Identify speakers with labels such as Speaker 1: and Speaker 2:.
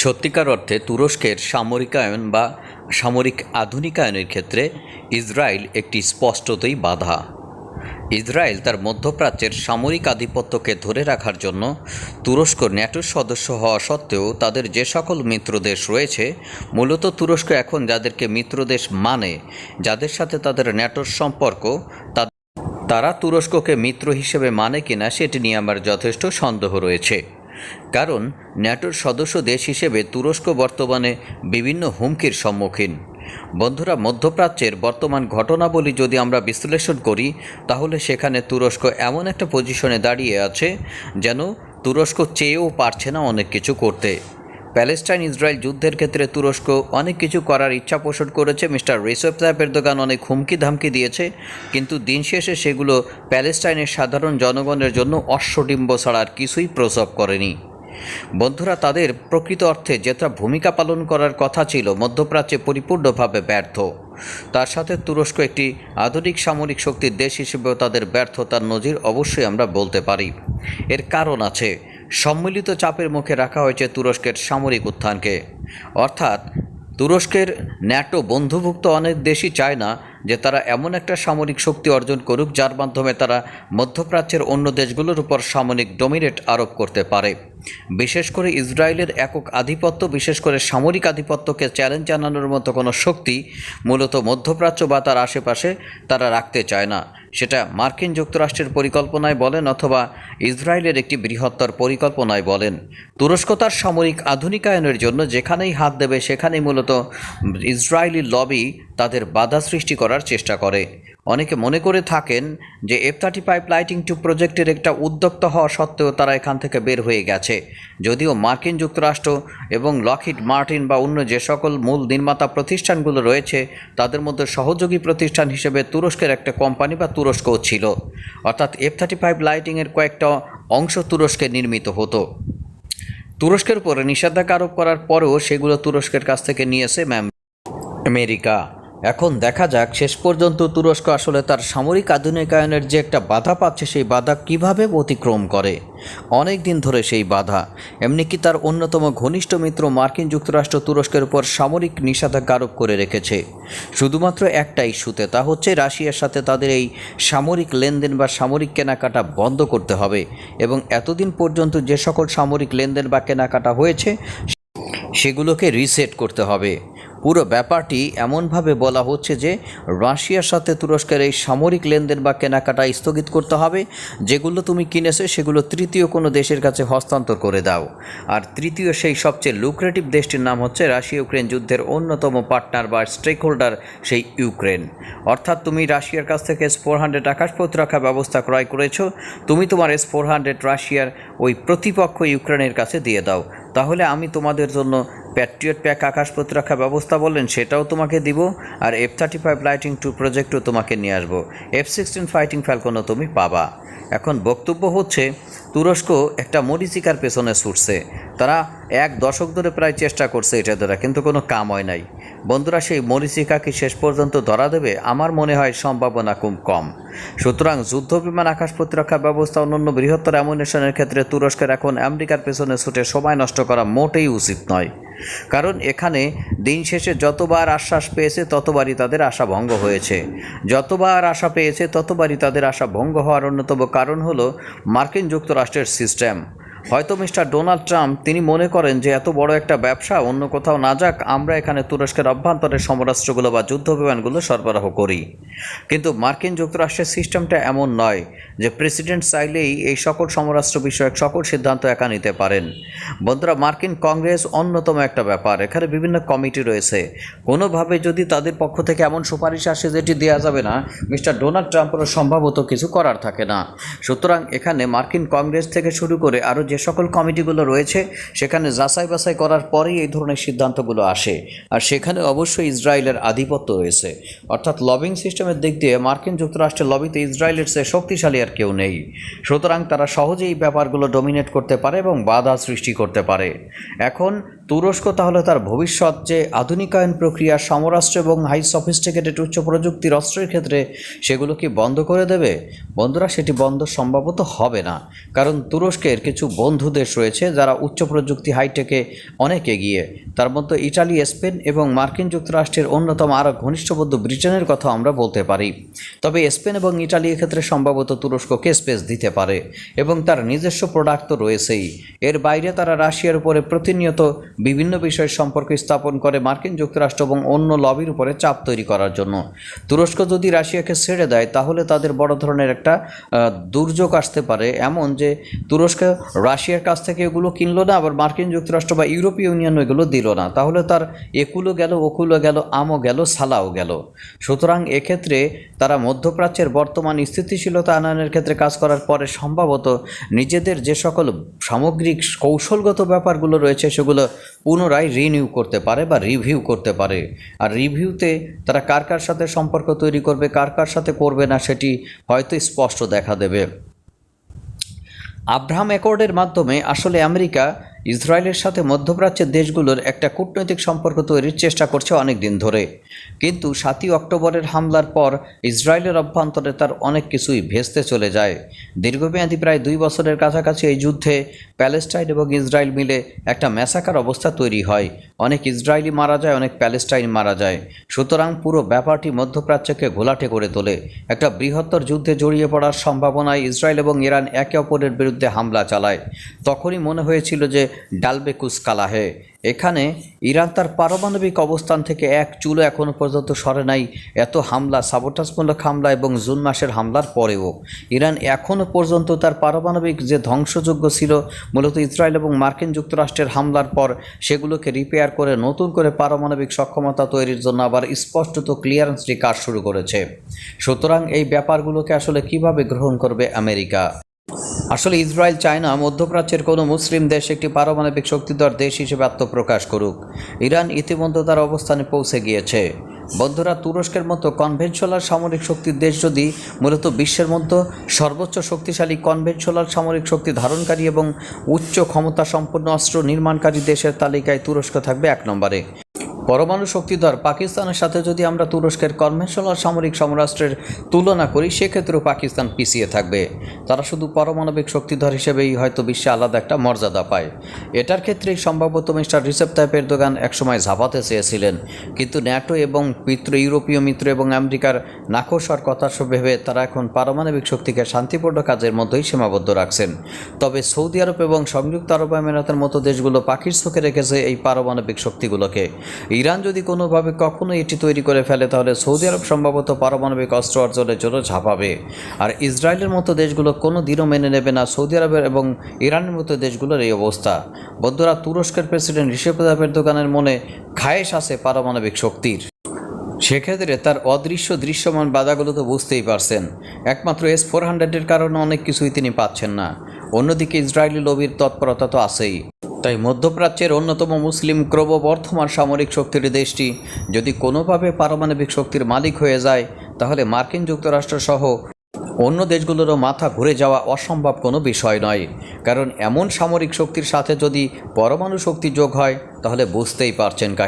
Speaker 1: সত্যিকার অর্থে তুরস্কের সামরিকায়ন বা সামরিক আধুনিকায়নের ক্ষেত্রে ইসরায়েল একটি স্পষ্টতই বাধা। ইসরায়েল তার মধ্যপ্রাচ্যের সামরিক আধিপত্যকে ধরে রাখার জন্য তুরস্ক ন্যাটোর সদস্য হওয়া সত্ত্বেও তাদের যে সকল মিত্রদেশ রয়েছে, মূলত তুরস্ক এখন যাদেরকে মিত্রদেশ মানে যাদের সাথে তাদের ন্যাটোর সম্পর্ক তারা তুরস্ককে মিত্র হিসেবে মানে কিনা সেটি নিয়ে আমার যথেষ্ট সন্দেহ রয়েছে। কারণ ন্যাটোর সদস্য দেশ হিসেবে তুরস্ক বর্তমানে বিভিন্ন হুমকির সম্মুখীন। বন্ধুরা, মধ্যপ্রাচ্যের বর্তমান ঘটনাবলী যদি আমরা বিশ্লেষণ করি, তাহলে সেখানে তুরস্ক এমন একটা পজিশনে দাঁড়িয়ে আছে যেন তুরস্ক চেয়েও পারছে না অনেক কিছু করতে। প্যালেস্টাইন ইসরায়েল যুদ্ধের ক্ষেত্রে তুরস্ক অনেক কিছু করার ইচ্ছা পোষণ করেছে। মিস্টার রেসেপ তাইপ এরদোগান অনেক হুমকি ধামকি দিয়েছে, কিন্তু দিন শেষে সেগুলো প্যালেস্টাইনের সাধারণ জনগণের জন্য অশ্বডিম্ব ছাড়া আর কিছুই প্রসব করেনি। বন্ধুরা, তাদের প্রকৃত অর্থে যেটা ভূমিকা পালন করার কথা ছিল, মধ্যপ্রাচ্যে পরিপূর্ণভাবে ব্যর্থ। তার সাথে তুরস্ক একটি আধুনিক সামরিক শক্তির দেশ হিসেবেও তাদের ব্যর্থতার নজির অবশ্যই আমরা বলতে পারি। এর কারণ আছে সম্মিলিত চাপের মুখে রাখা হয়েছে তুরস্কের সামরিক উত্থানকে। অর্থাৎ, তুরস্কের ন্যাটো বন্ধুভুক্ত অনেক দেশই চায় না যে তারা এমন একটা সামরিক শক্তি অর্জন করুক যার মাধ্যমে তারা মধ্যপ্রাচ্যের অন্য দেশগুলোর উপর সামরিক ডোমিনেট আরোপ করতে পারে। বিশেষ করে ইসরায়েলের একক আধিপত্য, বিশেষ করে সামরিক আধিপত্যকে চ্যালেঞ্জ জানানোর মতো কোনো শক্তি, মূলত মধ্যপ্রাচ্য বা তার আশেপাশে তারা রাখতে চায় না। সেটা মার্কিন যুক্তরাষ্ট্রের পরিকল্পনায় বলেন অথবা ইসরায়েলের একটি বৃহত্তর পরিকল্পনায় বলেন। তুরস্ক তার সামরিক আধুনিকায়নের জন্য যেখানেই হাত দেবে, সেখানেই মূলত ইসরায়েলি লবি তাদের বাধা সৃষ্টি করার চেষ্টা করে। অনেকে মনে করে থাকেন যে F thirty five lightning two প্রজেক্টের একটা উদ্যোক্তা হওয়া সত্ত্বেও তারা এখান থেকে বের হয়ে গেছে। যদিও মার্কিন যুক্তরাষ্ট্র এবং লকহিড মার্টিন বা অন্য যে সকল মূল নির্মাতা প্রতিষ্ঠানগুলো রয়েছে, তাদের মধ্যে সহযোগী প্রতিষ্ঠান হিসেবে তুরস্কের একটা কোম্পানি বা তুরস্কও ছিল। অর্থাৎ এফ থার্টি ফাইভ লাইটিংয়ের কয়েকটা অংশ তুরস্কে নির্মিত হতো। তুরস্কের উপরে নিষেধাজ্ঞা আরোপ করার পরেও সেগুলো তুরস্কের কাছ থেকে নিয়েছে ম্যাম আমেরিকা। এখন দেখা যাক, শেষ পর্যন্ত তুরস্ক আসলে তার সামরিক আধুনিকায়নের যে একটা বাধা পাচ্ছে, সেই বাধা কীভাবে অতিক্রম করে? অনেক দিন ধরে সেই বাধা। এমনি কি তার অন্যতম ঘনিষ্ঠ মিত্র মার্কিন যুক্তরাষ্ট্র তুরস্কের উপর সামরিক নিষেধাজ্ঞা আরোপ করে রেখেছে? শুধুমাত্র একটা ইস্যুতে, তা হচ্ছে রাশিয়ার সাথে তাদের এই সামরিক লেনদেন বা সামরিক কেনাকাটা বন্ধ করতে হবে এবং এতদিন পর্যন্ত যে সকল সামরিক লেনদেন বা কেনাকাটা হয়েছে, সেগুলোকে রিসেট করতে হবে। পুরো ব্যাপারটি এমনভাবে বলা হচ্ছে যে রাশিয়ার সাথে তুরস্কের এই সামরিক লেনদেন বা কেনাকাটা স্থগিত করতে হবে, যেগুলো তুমি কিনেছো সেগুলো তৃতীয় কোনো দেশের কাছে হস্তান্তর করে দাও। আর তৃতীয় সেই সবচেয়ে লুক্রেটিভ দেশটির নাম হচ্ছে রাশিয়া ইউক্রেন যুদ্ধের অন্যতম পার্টনার বা স্টেক হোল্ডার সেই ইউক্রেন। অর্থাৎ তুমি রাশিয়ার কাছ থেকে এস ফোর হান্ড্রেড আকাশ প্রতিরক্ষা ব্যবস্থা ক্রয় করেছ, তুমি তোমার এস ফোর হান্ড্রেড রাশিয়ার ওই প্রতিপক্ষ ইউক্রেনের কাছে দিয়ে দাও। তাহলে আমি তোমাদের জন্য প্যাট্রিয়ট প্যাক আকাশ প্রতিরক্ষা ব্যবস্থা বললেন, সেটাও তোমাকে দিব, আর F thirty five lightning two প্রজেক্টও তোমাকে নিয়ে আসব। এফ সিক্সটিন ফাইটিং ফ্যালকনও তুমি পাবা। এখন বক্তব্য হচ্ছে, তুরস্ক একটা মরিচিকার পেছনে ছুটছে। তারা এক দশক ধরে প্রায় চেষ্টা করছে এটা দ্বারা, কিন্তু কোনো কাম হয় নাই। বন্ধুরা, সেই মরিচিকা শেষ পর্যন্ত ধরা দেবে? আমার মনে হয় সম্ভাবনা খুব কম। সুতরাং যুদ্ধ বিমান আকাশ প্রতিরক্ষা ব্যবস্থা অন্যান্য বৃহত্তর অ্যামুনেশনের ক্ষেত্রে তুরস্কের এখন আমেরিকার পেছনে ছুটে সময় নষ্ট করা মোটেই উচিত নয়। কারণ এখানে দিন শেষে যতবার আশ্বাস পেয়েছে, ততবারই তাদের আশা ভঙ্গ হয়েছে। যতবার আশা পেয়েছে, ততবারই তাদের আশা ভঙ্গ হওয়ার অন্যতম কারণ হলো মার্কিন যুক্তরাষ্ট্রের সিস্টেম। হয়তো মিস্টার ডোনাল্ড ট্রাম্প, তিনি মনে করেন যে এত বড় একটা ব্যবসা, অন্য কোথাও না যাক, আমরা এখানে তুরস্কের অভ্যন্তরে সমরাষ্ট্রগুলো বা যুদ্ধ বিমানগুলো সরবরাহ করি। কিন্তু মার্কিন যুক্তরাষ্ট্রের সিস্টেমটা এমন নয় যে প্রেসিডেন্ট চাইলেই এই সকল সমরাষ্ট্র বিষয়ক সকল সিদ্ধান্ত একা নিতে পারেন। বন্ধুরা, মার্কিন কংগ্রেস অন্যতম একটা ব্যাপার। এখানে বিভিন্ন কমিটি রয়েছে। কোনোভাবে যদি তাদের পক্ষ থেকে এমন সুপারিশ আসে যেটি দেওয়া যাবে না, মিস্টার ডোনাল্ড ট্রাম্পেরও সম্ভবত কিছু করার থাকে না। সুতরাং এখানে মার্কিন কংগ্রেস থেকে শুরু করে আরও যে সকল কমিটিগুলো রয়েছে, সেখানে যাচাই বাছাই করার পরেই এই ধরনের সিদ্ধান্তগুলো আসে। আর সেখানে অবশ্যই ইসরায়েলের আধিপত্য রয়েছে। অর্থাৎ লবিং সিস্টেমের দিক দিয়ে মার্কিন যুক্তরাষ্ট্রের লবিতে ইসরায়েলের চেয়ে শক্তিশালী আর কেউ নেই। সুতরাং তারা সহজেই ব্যাপারগুলো ডমিনেট করতে পারে এবং বাধা সৃষ্টি করতে পারে। এখন তুরস্ক তাহলে তার ভবিষ্যৎ যে আধুনিকায়ন প্রক্রিয়া, সমরাষ্ট্র এবং হাই সফিস্টিকেটেড উচ্চ প্রযুক্তির অস্ত্রের ক্ষেত্রে সেগুলো কি বন্ধ করে দেবে? বন্ধুরা, সেটি বন্ধ সম্ভবত হবে না। কারণ তুরস্কের কিছু বন্ধু দেশ রয়েছে যারা উচ্চ প্রযুক্তি হাইটেকে অনেক এগিয়ে। তার মধ্যে ইটালি, স্পেন এবং মার্কিন যুক্তরাষ্ট্রের অন্যতম আরও ঘনিষ্ঠ বন্ধু ব্রিটেনের কথা আমরা বলতে পারি। তবে স্পেন এবং ইটালি ক্ষেত্রে সম্ভবত তুরস্ককে স্পেস দিতে পারে এবং তার নিজস্ব প্রোডাক্ট তো রয়েছেই। এর বাইরে তারা রাশিয়ার উপরে প্রতিনিয়ত বিভিন্ন বিষয় সম্পর্ক স্থাপন করে মার্কিন যুক্তরাষ্ট্র এবং অন্য লবির উপরে চাপ তৈরি করার জন্য। তুরস্ক যদি রাশিয়াকে ছেড়ে দেয়, তাহলে তাদের বড় ধরনের একটা দুর্যোগ আসতে পারে। এমন যে তুরস্ক রাশিয়ার কাছ থেকে এগুলো কিনলো না, আবার মার্কিন যুক্তরাষ্ট্র বা ইউরোপীয় ইউনিয়ন এগুলো দিল না। তাহলে তার একুলো গেল, ওকুলো গেল, আমও গেল, সালাও গেল। সুতরাং এক্ষেত্রে তারা মধ্যপ্রাচ্যের বর্তমান স্থিতিশীলতা আনয়নের ক্ষেত্রে কাজ করার পরে সম্ভবত নিজেদের যে সকল সামগ্রিক কৌশলগত ব্যাপারগুলো রয়েছে সেগুলো পুনরায় রিনিউ করতে পারে বা রিভিউ করতে পারে। আর রিভিউতে তারা কার কার সাথে সম্পর্ক তৈরি করবে, কার কার সাথে করবে না সেটি হয়তো স্পষ্ট দেখা দেবে। আব্রাহাম অ্যাকর্ডের মাধ্যমে আসলে আমেরিকা ইসরায়েলের সাথে মধ্যপ্রাচ্যের দেশগুলোর একটা কূটনৈতিক সম্পর্ক তৈরির চেষ্টা করছে অনেক দিন ধরে। কিন্তু সাতই অক্টোবরের হামলার পর ইসরায়েলের অভ্যন্তরে তার অনেক কিছুই ভেস্তে চলে যায়। দীর্ঘমেয়াদী প্রায় দুই বছরের কাছাকাছি এই যুদ্ধে প্যালেস্টাইন এবং ইসরায়েল মিলে একটা ম্যাসাকার অবস্থা তৈরি হয়। অনেক ইসরায়েলি মারা যায়, অনেক প্যালেস্টাইন মারা যায়। সুতরাং পুরো ব্যাপারটি মধ্যপ্রাচ্যকে ঘোলাটে করে তোলে। একটা বৃহত্তর যুদ্ধে জড়িয়ে পড়ার সম্ভাবনায় ইসরায়েল এবং ইরান একে অপরের বিরুদ্ধে হামলা চালায়। তখনই মনে হয়েছিল যে ডালবেকুস কালাহে এখানে ইরান তার পারমাণবিক অবস্থান থেকে এক চুলো এখনও পর্যন্ত সরে নাই। এত হামলা সাবোটাসমূলক হামলা এবং জুন মাসের হামলার পরেও। ইরান এখনও পর্যন্ত তার পারমাণবিক যে ধ্বংসযোগ্য ছিল, মূলত ইসরায়েল এবং মার্কিন যুক্তরাষ্ট্রের হামলার পর, সেগুলোকে রিপেয়ার করে, নতুন করে পারমাণবিক সক্ষমতা তৈরির জন্য আবার স্পষ্টত ক্লিয়ারেন্সটি কাজ শুরু করেছে। সুতরাং এই ব্যাপারগুলোকে আসলে কীভাবে গ্রহণ করবে আমেরিকা? আসলে ইসরায়েল চায় না মধ্যপ্রাচ্যের কোনো মুসলিম দেশ একটি পারমাণবিক শক্তিধর দেশ হিসেবে আত্মপ্রকাশ করুক। ইরান ইতিমধ্যে তার অবস্থানে পৌঁছে গিয়েছে। বন্ধুরা, তুরস্কের মতো কনভেনশনাল সামরিক শক্তির দেশ যদি মূলত বিশ্বের মধ্যে সর্বোচ্চ শক্তিশালী কনভেনশনাল সামরিক শক্তি ধারণকারী এবং উচ্চ ক্ষমতা সম্পন্ন অস্ত্র নির্মাণকারী দেশের তালিকায় তুরস্ক থাকবে এক নম্বরে। পরমাণু শক্তিধর পাকিস্তানের সাথে যদি আমরা তুরস্কের কনভেনশনাল সামরিক সমরাষ্ট্রের তুলনা করি, সেক্ষেত্রেও পাকিস্তান পিছিয়ে থাকবে। তারা শুধু পারমাণবিক শক্তিধর হিসেবেই হয়তো বিশ্বে আলাদা একটা মর্যাদা পায়। এটার ক্ষেত্রেই সম্ভবত মিস্টার রিসেপ তাইপের দোকান একসময় ঝাপাতে চেয়েছিলেন। কিন্তু ন্যাটো এবং মিত্র, ইউরোপীয় মিত্র এবং আমেরিকার নাকশার কথা সব ভেবে তারা এখন পারমাণবিক শক্তিকে শান্তিপূর্ণ কাজের মধ্যেই সীমাবদ্ধ রাখছেন। তবে সৌদি আরব এবং সংযুক্ত আরব আমিরাতের মতো দেশগুলো পাখির চোখে রেখেছে এই পারমাণবিক শক্তিগুলোকে। ইরান যদি কোনোভাবে কখনো এটি তৈরি করে ফেলে, তাহলে সৌদি আরব সম্ভবত পারমাণবিক অস্ত্র অর্জনের জন্য ঝাঁপাবে। আর ইসরায়েলের মতো দেশগুলো কোনো দিনও মেনে নেবে না সৌদি আরবের এবং ইরানের মতো দেশগুলোর এই অবস্থা। বন্ধুরা, তুরস্কের প্রেসিডেন্ট ঋষভ তাইপের দোকানের মনে খায়েশ আছে পারমাণবিক শক্তির। সেক্ষেত্রে তার অদৃশ্য দৃশ্যমান বাধাগুলো তো বুঝতেই পারছেন। একমাত্র এস ফোর হান্ড্রেডের কারণে অনেক কিছুই তিনি পাচ্ছেন না। অন্যদিকে ইসরায়েলি লবির তৎপরতা তো আছেই। তাই মধ্যপ্রাচ্যের অন্যতম মুসলিম ক্রমবর্ধমান সামরিক শক্তির দেশটি যদি কোনোভাবে পারমাণবিক শক্তির মালিক হয়ে যায়, তাহলে মার্কিন যুক্তরাষ্ট্রসহ অন্য দেশগুলোরও মাথা ঘুরে যাওয়া অসম্ভব কোনো বিষয় নয়। কারণ এমন সামরিক শক্তির সাথে যদি পরমাণু শক্তি যোগ হয়, তাহলে বুঝতেই পারছেন কাহিনী।